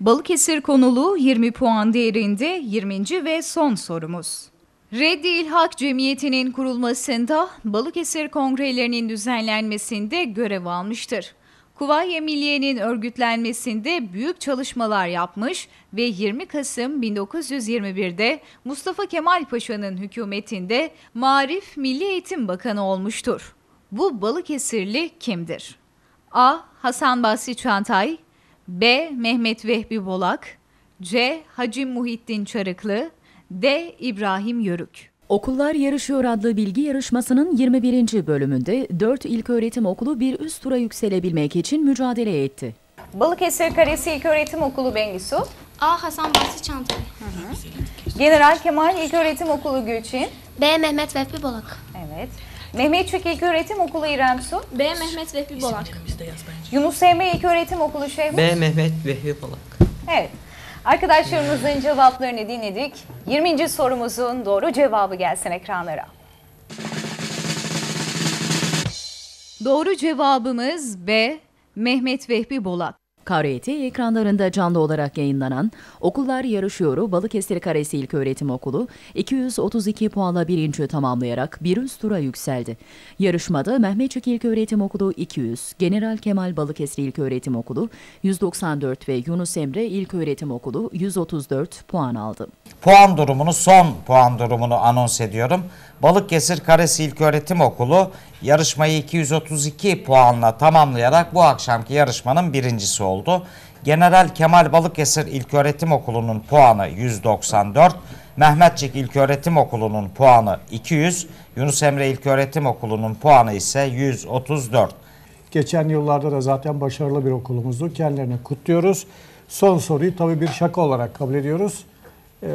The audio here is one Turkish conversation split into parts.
Balıkesir konulu 20 puan değerinde 20. ve son sorumuz. Reddi İlhak Cemiyeti'nin kurulmasında Balıkesir kongrelerinin düzenlenmesinde görev almıştır. Kuvayi Milliye'nin örgütlenmesinde büyük çalışmalar yapmış ve 20 Kasım 1921'de Mustafa Kemal Paşa'nın hükümetinde Marif Milli Eğitim Bakanı olmuştur. Bu Balıkesirli kimdir? A. Hasan Basri Çantay B. Mehmet Vehbi Bolak C. Hacı Muhittin Çarıklı D. İbrahim Yörük Okullar Yarışıyor adlı bilgi yarışmasının 21. bölümünde 4 ilköğretim okulu bir üst tura yükselebilmek için mücadele etti. Balıkesir Karesi İlköğretim Okulu Bengisu A. Hasan Basri Çantay. General Kemal İlköğretim Okulu Gülçin B. Mehmet Vehbi Bolak. Evet. Mehmetçik İlköğretim Okulu İremsu B. Mehmet Vehbi Bolak. Yunus Emre İlköğretim Okulu Şehmuz B. Mehmet Vehbi Balak. Evet. Arkadaşlarımızın cevaplarını dinledik. 20. sorumuzun doğru cevabı gelsin ekranlara. Doğru cevabımız B. Mehmet Vehbi Bolak. KRT ekranlarında canlı olarak yayınlanan Okullar Yarışıyor'u Balıkesir Karesi İlköğretim Okulu 232 puanla birinci tamamlayarak bir üst tura yükseldi. Yarışmada Mehmetçik İlköğretim Okulu 200, General Kemal Balıkesir İlköğretim Okulu 194 ve Yunus Emre İlköğretim Okulu 134 puan aldı. Puan durumunu, son puan durumunu anons ediyorum. Balıkesir Karesi İlköğretim Okulu yarışmayı 232 puanla tamamlayarak bu akşamki yarışmanın birincisi oldu. General Kemal Balıkesir İlköğretim Okulu'nun puanı 194, Mehmetçik İlköğretim Okulu'nun puanı 200, Yunus Emre İlköğretim Okulu'nun puanı ise 134. Geçen yıllarda da zaten başarılı bir okulumuzdu. Kendilerini kutluyoruz. Son soruyu tabii bir şaka olarak kabul ediyoruz. Ee,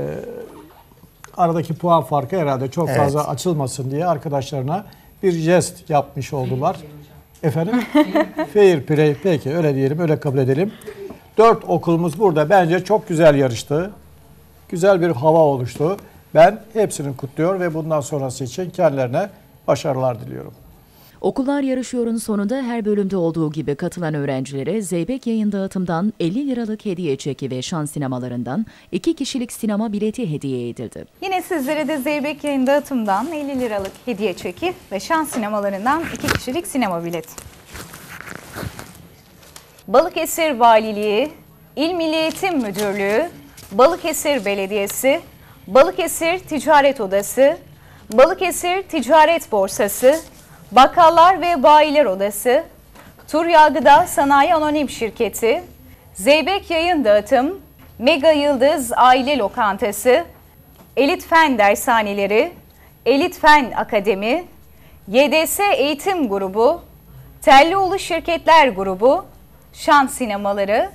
aradaki puan farkı herhalde çok Evet. fazla açılmasın diye arkadaşlarına bir jest yapmış oldular. Efendim? Fair play. Peki öyle diyelim, öyle kabul edelim. Dört okulumuz burada bence çok güzel yarıştı. Güzel bir hava oluştu. Ben hepsini kutluyor ve bundan sonrası için kendilerine başarılar diliyorum. Okullar Yarışıyor'un sonunda her bölümde olduğu gibi katılan öğrencilere Zeybek Yayın Dağıtım'dan 50 liralık hediye çeki ve şans sinemalarından 2 kişilik sinema bileti hediye edildi. Yine sizlere de Zeybek Yayın Dağıtım'dan 50 liralık hediye çeki ve şans sinemalarından 2 kişilik sinema bileti. Balıkesir Valiliği, İl Milli Eğitim Müdürlüğü, Balıkesir Belediyesi, Balıkesir Ticaret Odası, Balıkesir Ticaret Borsası, Bakkallar ve Bayiler Odası, Tur Gıda Sanayi Anonim Şirketi, Zeybek Yayın Dağıtım, Mega Yıldız Aile Lokantası, Elit Fen Dershaneleri, Elit Fen Akademi, YDS Eğitim Grubu, Tellioğlu Şirketler Grubu, Şan Sinemaları,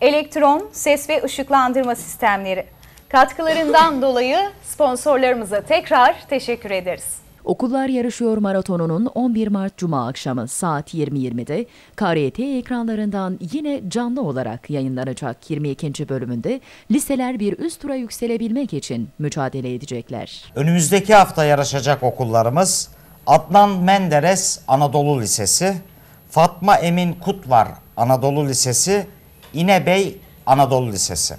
Elektron Ses ve Işıklandırma Sistemleri. Katkılarından dolayı sponsorlarımıza tekrar teşekkür ederiz. Okullar Yarışıyor Maratonu'nun 11 Mart Cuma akşamı saat 20.20'de KRT ekranlarından yine canlı olarak yayınlanacak 22. bölümünde liseler bir üst tura yükselebilmek için mücadele edecekler. Önümüzdeki hafta yarışacak okullarımız Adnan Menderes Anadolu Lisesi, Fatma Emin Kutvar Anadolu Lisesi, İnebey Anadolu Lisesi.